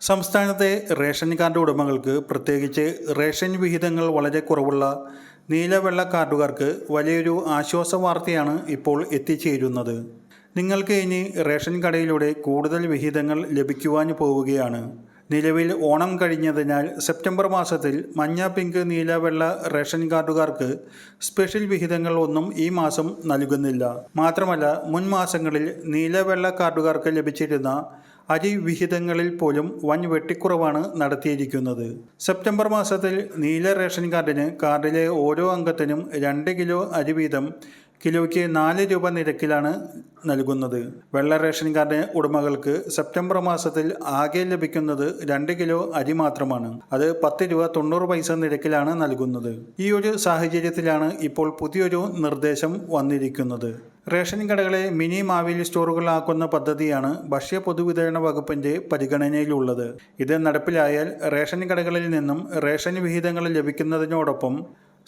സംസ്ഥാനത്തെ ration card ഉടമകൾക്ക് പ്രത്യേകിച്ച് റേഷൻ വിഹിതങ്ങൾ വളരെ കുറവുള്ള നീലവെള്ള കാർഡുകാർക്ക് വലിയൊരു ആശ്വാസ വാർത്തയാണ് ഇപ്പോൾ എത്തിച്ചേരുന്നത്. നിങ്ങൾക്ക് ഇനി റേഷൻ കടയിലൂടെ കൂടുതൽ വിഹിതങ്ങൾ ലഭിക്കുവാൻ പോവുകയാണ്. നിലവിൽ ഓണം കഴിഞ്ഞതിനാൽ സെപ്റ്റംബർ മാസത്തിൽ മഞ്ഞ പിങ്ക് നീലവെള്ള റേഷൻ കാർഡുകാർക്ക് സ്പെഷ്യൽ വിഹിതങ്ങൾ ഒന്നും ഈ മാസം നൽകുന്നില്ല. മാത്രമല്ല മുൻ മാസങ്ങളിൽ നീലവെള്ള കാർഡുകാർക്ക് ലഭിച്ചിരുന്ന അരി വിഹിതങ്ങളിൽ പോലും വൻ വെട്ടിക്കുറവാണ് നടത്തിയിരിക്കുന്നത്. സെപ്റ്റംബർ മാസത്തിൽ നീല റേഷൻ കാർഡിന് കാർഡിലെ ഓരോ അംഗത്തിനും രണ്ട് കിലോ അരി വീതം കിലോയ്ക്ക് നാല് രൂപ നിരക്കിലാണ് നൽകുന്നത്. വെള്ള റേഷൻ കാർഡ് ഉടമകൾക്ക് സെപ്റ്റംബർ മാസത്തിൽ ആകെ ലഭിക്കുന്നത് രണ്ട് കിലോ അരി മാത്രമാണ്. അത് പത്ത് രൂപ തൊണ്ണൂറ് പൈസ നിരക്കിലാണ് നൽകുന്നത്. ഈ ഒരു സാഹചര്യത്തിലാണ് ഇപ്പോൾ പുതിയൊരു നിർദ്ദേശം വന്നിരിക്കുന്നത്. റേഷൻ കടകളെ മിനി മാവേലി സ്റ്റോറുകളാക്കുന്ന പദ്ധതിയാണ് ഭക്ഷ്യ പൊതുവിതരണ വകുപ്പിന്റെ പരിഗണനയിലുള്ളത്. ഇത് നടപ്പിലായാൽ റേഷൻ കടകളിൽ നിന്നും റേഷൻ വിഹിതങ്ങൾ ലഭിക്കുന്നതിനോടൊപ്പം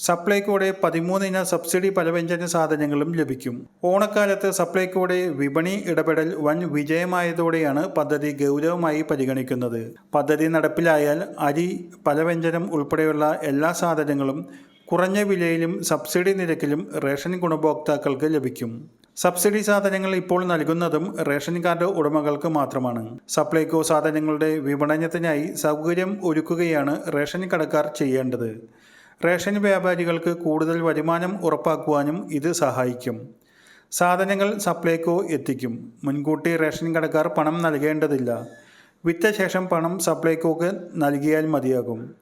സപ്ലൈകോയുടെ പതിമൂന്നിന സബ്സിഡി പലവ്യഞ്ജന സാധനങ്ങളും ലഭിക്കും. ഓണക്കാലത്ത് സപ്ലൈകോയുടെ വിപണി ഇടപെടൽ വൻ വിജയമായതോടെയാണ് പദ്ധതി ഗൗരവമായി പരിഗണിക്കുന്നത്. പദ്ധതി നടപ്പിലായാൽ അരി പലവ്യഞ്ജനം ഉൾപ്പെടെയുള്ള എല്ലാ സാധനങ്ങളും കുറഞ്ഞ വിലയിലും സബ്സിഡി നിരക്കിലും റേഷൻ ഗുണഭോക്താക്കൾക്ക് ലഭിക്കും. സബ്സിഡി സാധനങ്ങൾ ഇപ്പോൾ നൽകുന്നതും റേഷൻ കാർഡ് ഉടമകൾക്ക് മാത്രമാണ്. സപ്ലൈകോ സാധനങ്ങളുടെ വിപണനത്തിനായി സൗകര്യം ഒരുക്കുകയാണ് റേഷൻ കടക്കാർ ചെയ്യേണ്ടത്. റേഷൻ വ്യാപാരികൾക്ക് കൂടുതൽ വരുമാനം ഉറപ്പാക്കുവാനും ഇത് സഹായിക്കും. സാധനങ്ങൾ സപ്ലൈകോ എത്തിക്കും. മുൻകൂട്ടി റേഷൻ കടക്കാർ പണം നൽകേണ്ടതില്ല. വിറ്റ ശേഷം പണം സപ്ലൈകോക്ക് നൽകിയാൽ മതിയാകും.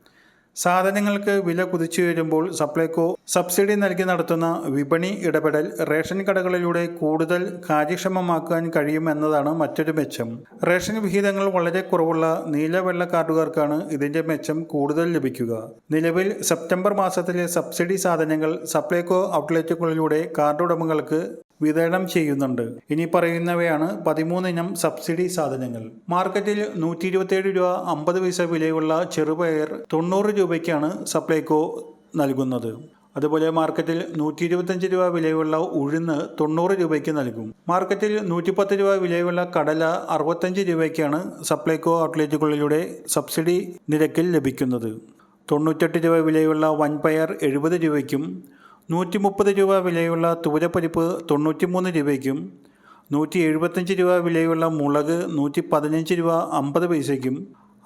സാധനങ്ങൾക്ക് വില കുതിച്ചു വരുമ്പോൾ സപ്ലൈകോ സബ്സിഡി നൽകി നടത്തുന്ന വിപണി ഇടപെടൽ റേഷൻ കടകളിലൂടെ കൂടുതൽ കാര്യക്ഷമമാക്കാൻ കഴിയുമെന്നതാണ് മറ്റൊരു മെച്ചം. റേഷൻ വിഹിതങ്ങൾ വളരെ കുറവുള്ള നീല വെള്ള കാർഡുകാർക്കാണ് ഇതിന്റെ മെച്ചം കൂടുതൽ ലഭിക്കുക. നിലവിൽ സെപ്റ്റംബർ മാസത്തിലെ സബ്സിഡി സാധനങ്ങൾ സപ്ലൈകോ ഔട്ട്ലെറ്റുകളിലൂടെ കാർഡ് ഉടമകൾക്ക് വിതരണം ചെയ്യുന്നുണ്ട്. ഇനി പറയുന്നവയാണ് പതിമൂന്നിനം സബ്സിഡി സാധനങ്ങൾ. മാർക്കറ്റിൽ നൂറ്റി ഇരുപത്തിയേഴ് രൂപ അമ്പത് പൈസ വിലയുള്ള ചെറുപയർ തൊണ്ണൂറ് രൂപയ്ക്കാണ് സപ്ലൈകോ നൽകുന്നത്. അതുപോലെ മാർക്കറ്റിൽ നൂറ്റി ഇരുപത്തഞ്ച് രൂപ വിലയുള്ള ഉഴുന്ന് തൊണ്ണൂറ് രൂപയ്ക്ക് നൽകും. മാർക്കറ്റിൽ നൂറ്റിപ്പത്ത് രൂപ വിലയുള്ള കടല അറുപത്തഞ്ച് രൂപയ്ക്കാണ് സപ്ലൈകോ ഔട്ട്ലെറ്റുകളിലൂടെ സബ്സിഡി നിരക്കിൽ ലഭിക്കുന്നത്. തൊണ്ണൂറ്റെട്ട് രൂപ വിലയുള്ള വൻപയർ എഴുപത് രൂപയ്ക്കും നൂറ്റി മുപ്പത് രൂപ വിലയുള്ള തൂരപ്പരിപ്പ് തൊണ്ണൂറ്റിമൂന്ന് രൂപയ്ക്കും നൂറ്റി എഴുപത്തഞ്ച് രൂപ വിലയുള്ള മുളക് നൂറ്റി പതിനഞ്ച് രൂപ അമ്പത് പൈസയ്ക്കും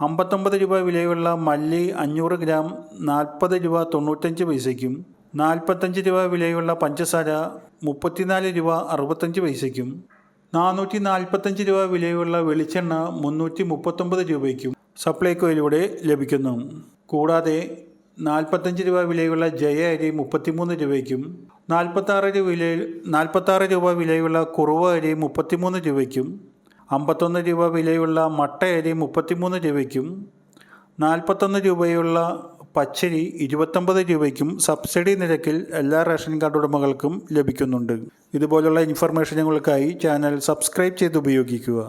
അമ്പത്തൊമ്പത് രൂപ വിലയുള്ള മല്ലി അഞ്ഞൂറ് ഗ്രാം നാൽപ്പത് രൂപ തൊണ്ണൂറ്റഞ്ച് പൈസയ്ക്കും നാൽപ്പത്തഞ്ച് രൂപ വിലയുള്ള പഞ്ചസാര മുപ്പത്തിനാല് രൂപ അറുപത്തഞ്ച് പൈസയ്ക്കും നാനൂറ്റി നാൽപ്പത്തഞ്ച് രൂപ വിലയുള്ള വെളിച്ചെണ്ണ മുന്നൂറ്റി മുപ്പത്തൊമ്പത് രൂപയ്ക്കും സപ്ലൈകോയിലൂടെ ലഭിക്കുന്നു. കൂടാതെ നാൽപ്പത്തഞ്ച് രൂപ വിലയുള്ള ജയ അരി മുപ്പത്തിമൂന്ന് രൂപയ്ക്കും നാൽപ്പത്താറ് രൂപ വിലയിൽ നാൽപ്പത്താറ് രൂപ വിലയുള്ള കുറുവ അരി മുപ്പത്തിമൂന്ന് രൂപയ്ക്കും അമ്പത്തൊന്ന് രൂപ വിലയുള്ള മട്ട അരി മുപ്പത്തിമൂന്ന് രൂപയ്ക്കും നാൽപ്പത്തൊന്ന് രൂപയുള്ള പച്ചരി ഇരുപത്തൊമ്പത് രൂപയ്ക്കും സബ്സിഡി നിരക്കിൽ എല്ലാ റേഷൻ കാർഡ് ഉടമകൾക്കും ലഭിക്കുന്നുണ്ട്. ഇതുപോലുള്ള ഇൻഫർമേഷനുകൾക്കായി ചാനൽ സബ്സ്ക്രൈബ് ചെയ്ത് ഉപയോഗിക്കുക.